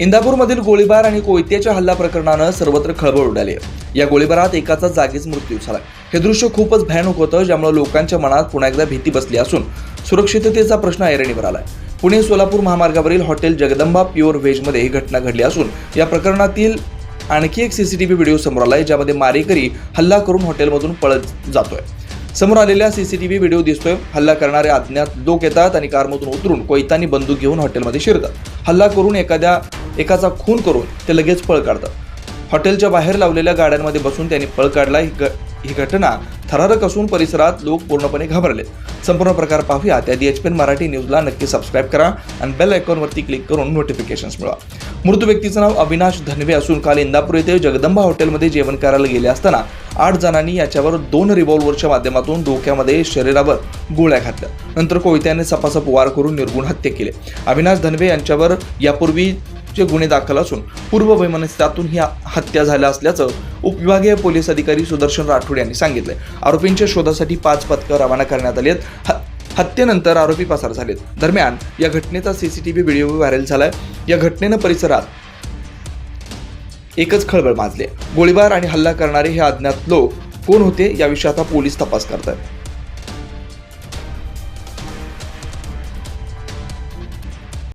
इंदापूरमधील गोळीबार आणि कोयत्याच्या हल्ला प्रकरणानं सर्वत्र खळबळ उडाली. आहे या गोळीबारात एकाचा जागीच मृत्यू झाला. हे दृश्य खूपच भयानक होतं ज्यामुळे लोकांच्या मनात पुन्हा एकदा भीती बसली असून सुरक्षिततेचा प्रश्न ऐरणीवर आलाय. पुणे सोलापूर महामार्गावरील हॉटेल जगदंबा प्युअर व्हेजमध्ये ही घटना घडली असून या प्रकरणातील आणखी एक सीसीटीव्ही व्हिडिओ समोर आलाय ज्यामध्ये मारेकरी हल्ला करून हॉटेलमधून पळत जातोय. समोर आलेल्या सीसीटीव्ही व्हिडिओ दिसतोय. हल्ला करणारे अज्ञात लोक येतात आणि कारमधून उतरून कोयतानी बंदूक घेऊन हॉटेलमध्ये शिरतात. हल्ला करून एखाद्या एकाचा खून करून ते लगेच पळ काढतात. हॉटेलच्या बाहेर लावलेल्या गाड्यांमध्ये बसून त्यांनी पळ काढला. ही ग- ही घटना थरारक असून परिसरात लोक पूर्णपणे घाबरले. संपूर्ण प्रकार पाहूया. त्या एच पी मराठी न्यूजला नक्की सबस्क्राईब करा आणि बेल आयकॉनवरती क्लिक करून नोटिफिकेशन्स मिळवा. मृत व्यक्तीचं नाव अविनाश धनवे असून काल इंदापूर येथे जगदंबा हॉटेलमध्ये जेवण करायला गेले असताना आठ जणांनी याच्यावर दोन रिव्हॉल्व्हरच्या माध्यमातून डोक्यामध्ये शरीरावर गोळ्या घातल्या. नंतर कोयत्याने सपासप वार करून निर्गुण हत्या केली. अविनाश धनवे यांच्यावर यापूर्वी चे गुन्हे दाखल असून पूर्व वैमनस्यातून ही हत्या झाल्या असल्याचं उपविभागीय पोलीस अधिकारी सुदर्शन राठोड यांनी सांगितलं आरोपींच्या शोधासाठी पाच पथकं रवाना करण्यात आली आहेत. ह- हत्येनंतर आरोपी पसार झालेत. दरम्यान या घटनेचा सीसीटीव्ही व्हिडिओ व्हायरल झालाय. या घटनेनं परिसरात एकच खळबळ माजली गोळीबार आणि हल्ला करणारे हे अज्ञात लोक कोण होते याविषयी आता पोलीस तपास करतात